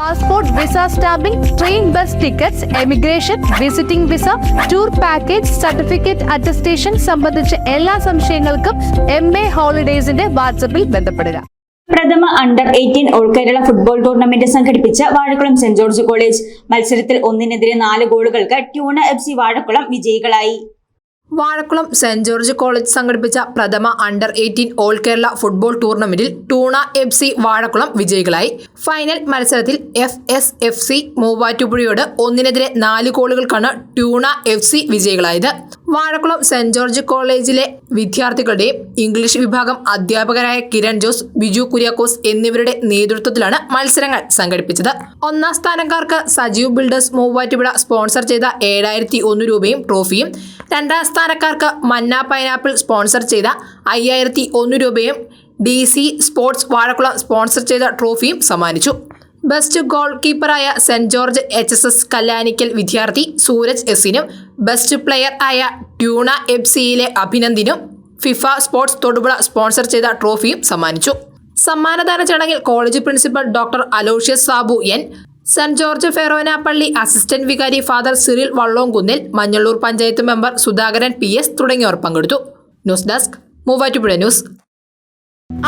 Passport visa stamping train bus tickets emigration visiting visa tour package certificate attestation സംബന്ധിച്ച എല്ലാ സംശയങ്ങൾക്കും M A ഹോളിഡേസിന്റെ വാട്സപ്പിൽ ബന്ധപ്പെടുക. പ്രഥമ under eighteen all Kerala football tournament സംഘടിപ്പിച്ച വാഴക്കുളം സെന്റ് ജോർജ് കോളേജ് മത്സരത്തിൽ ഒന്നിനെതിരെ നാല് ഗോളുകൾക്ക് ട്യൂണ എഫ് സി വാഴക്കുളം വിജയികളായി. വാഴക്കുളം സെന്റ് ജോർജ് കോളേജ് സംഘടിപ്പിച്ച പ്രഥമ under eighteen all Kerala football ടൂർണമെന്റിൽ ടൂണ എഫ് സി വാഴക്കുളം വിജയികളായി. ഫൈനൽ മത്സരത്തിൽ എഫ് എസ് എഫ് സി മൂവാറ്റുപുഴയോട് ഒന്നിനെതിരെ നാല് ഗോളുകൾക്കാണ് ടൂണ എഫ് സി വിജയികളായത്. വാഴക്കുളം സെന്റ് ജോർജ് കോളേജിലെ വിദ്യാർത്ഥികളുടെ ഇംഗ്ലീഷ് വിഭാഗം അധ്യാപകരായ കിരൺ ജോസ് ബിജു കുര്യാക്കോസ് എന്നിവരുടെ നേതൃത്വത്തിലാണ് മത്സരങ്ങൾ സംഘടിപ്പിച്ചത്. ഒന്നാം സ്ഥാനക്കാർക്ക് സജീവ് ബിൽഡേഴ്സ് മൂവാറ്റുപുഴ സ്പോൺസർ ചെയ്ത ഏഴായിരത്തി ഒന്ന് രൂപയും ട്രോഫിയും രണ്ടാം സ്ഥാനക്കാർക്ക് മന്ന പൈനാപ്പിൾ സ്പോൺസർ ചെയ്ത അയ്യായിരത്തി ഒന്ന് രൂപയും D C sports Vazhakulam sponsor ചെയ്ത ട്രോഫിയും സമ്മാനിച്ചു. Best goal കീപ്പറായ Saint George H S S Kallanickal വിദ്യാർത്ഥി സൂരജ് എസിനും ബെസ്റ്റ് പ്ലെയർ ആയ ട്യൂണ എഫ് സിയിലെ അഭിനന്ദിനും ഫിഫ സ്പോർട്സ് തൊടുപുഴ സ്പോൺസർ ചെയ്ത ട്രോഫിയും സമ്മാനിച്ചു. സമ്മാനദാന ചടങ്ങിൽ college principal doctor Aloysius Sabu N Saint George ഫെറോനാപ്പള്ളി assistant വികാരി father Cyril Vallonkunnil Manjalloor panchayat member Sudhakaran P S തുടങ്ങിയവർ പങ്കെടുത്തു. News desk Muvattupuzha news